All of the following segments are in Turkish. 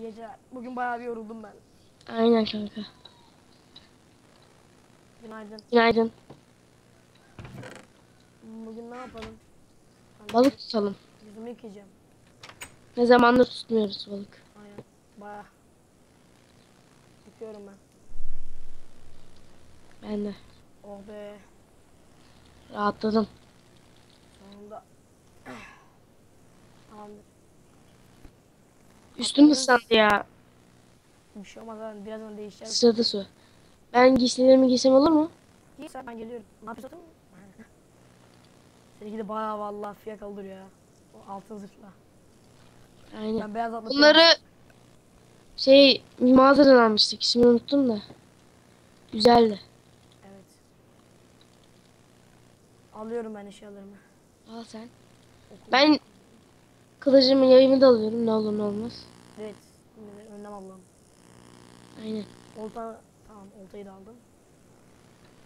İyi geceler. Bugün bayağı bir yoruldum ben. Aynen kanka. Günaydın. Günaydın. Bugün ne yapalım? Ben Balık tutalım. Yüzümü yıkayacağım. Ne zamandır tutmuyoruz balık. Aynen. Bayağı. Yıkıyorum ben. Ben de Oh be. rahatladım. Sonunda. Tamamdır. Üstüm ıslandı ya. Bir şey olmaz ben birazdan değişeceğim. Sıçradı su. Ben giysilerimi giysem olur mu? İyi sen ben geliyorum. Ne yapıyorsun? Seninki de bayağı vallahi fiyakalı duruyor ya. O altın zırhla. Aynen. Ben beyaz atlatıyorum. Bunları şey mağazadan almıştık. İsmini unuttum da. Güzeldi. Evet. Alıyorum ben eşyalarımı. Al sen. Okul- Ben kılıcımı yayımı da alıyorum. Ne olur ne olmaz. Evet. Şimdi önlem aldım. Aynen. Olta tamam oltayı da aldım.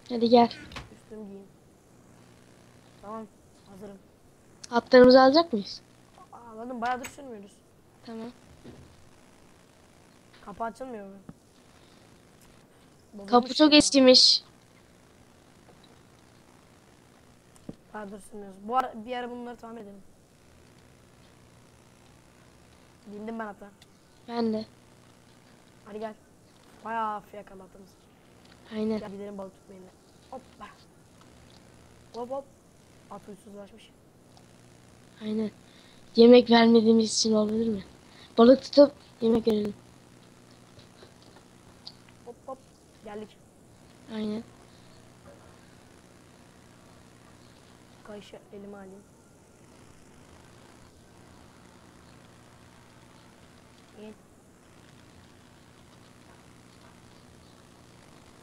Hadi gel. Üstümü giyeyim. Tamam hazırım. Hatlarımızı alacak mıyız? Anladım bayağıdır sürmüyoruz. Tamam. Kapı açılmıyor mu? Bozulmuş Kapı çok ya. eskimiş. Bayağıdır sürmüyoruz. Bu ara, bir ara bunları tamir edelim. Bindim ben hatta. Ben de. Hadi gel. Bayağı fiyakalı atımız. Aynen. Gel gidelim balık tutmaya. yine. Hoppa. Hop hop. At uysuzlaşmış. Aynen. Yemek vermediğimiz için olabilir mi? Balık tutup yemek verelim. Hop hop. Geldik. Aynen. Kayışı elime alayım.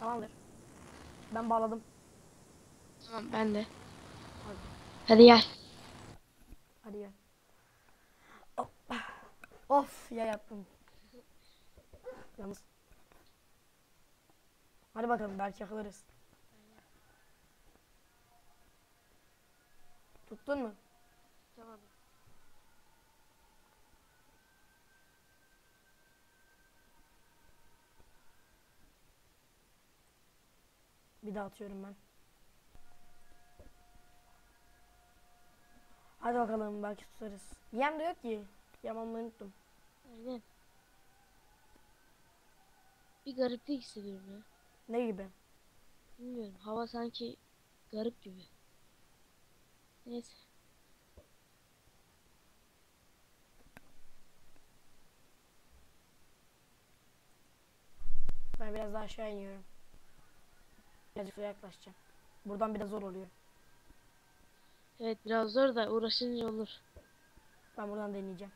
Tamamdır. Ben bağladım. Tamam ben de. Hadi, Hadi gel. hadi gel. Hoppa. Of ya yaptım. Yalnız. Hadi bakalım belki yakalarız. Tuttun mu? Tamam. Bir daha atıyorum ben. Hadi bakalım belki tutarız. Yem de yok ki. Yem almayı unuttum. Aynen. Bir gariplik hissediyorum ya. Ne gibi? Bilmiyorum. Hava sanki garip gibi. Neyse. Ben biraz daha aşağı iniyorum. Birazcık suya yaklaşacağım. Buradan biraz zor oluyor. Evet biraz zor da uğraşınca olur. Ben buradan deneyeceğim.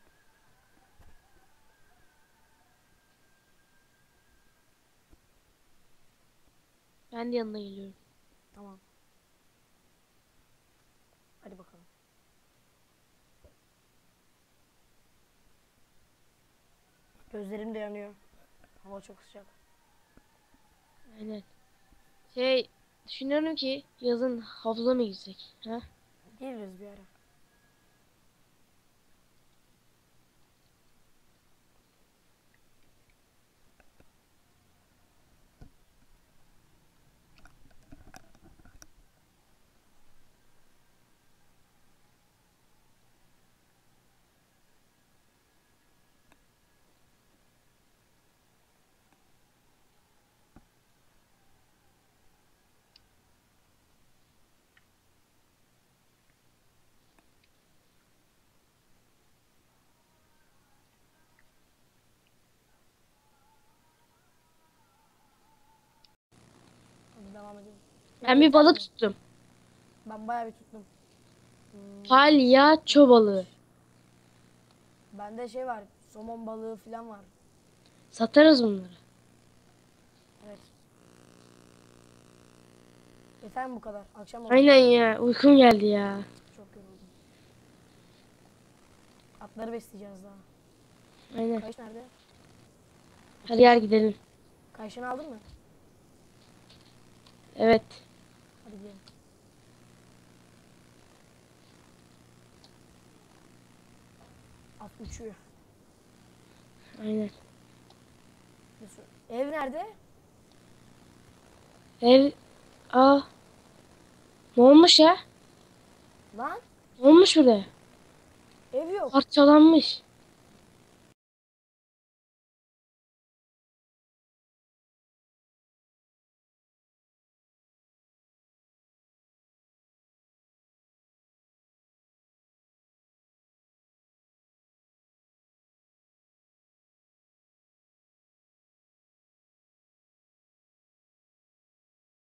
Ben de yanına geliyorum. Tamam. Hadi bakalım. Gözlerim de yanıyor. Hava çok sıcak. Aynen. Şey düşünüyorum ki yazın havuza mı gitsek? Ha? Geliriz bir ara. Hadi devam edelim. Ben bir balık tuttum. Ben bayağı bir tuttum. Hmm, Palyaço balığı. bende şey var. Somon balığı falan var. Satarız bunları. Evet. Yeter mi bu kadar? Akşam oldu. Aynen ya uykum geldi ya. Çok yoruldum. Atları besleyeceğiz daha. Aynen. Kayış nerede? Hadi gel gidelim. Kayışını aldın mı? Evet. Hadi gidelim. At uçuyor. Aynen. yapıyorsun? Ev nerede? Ev... Aa. Ne olmuş ya? Lan Ne olmuş buraya? ev yok. Parçalanmış.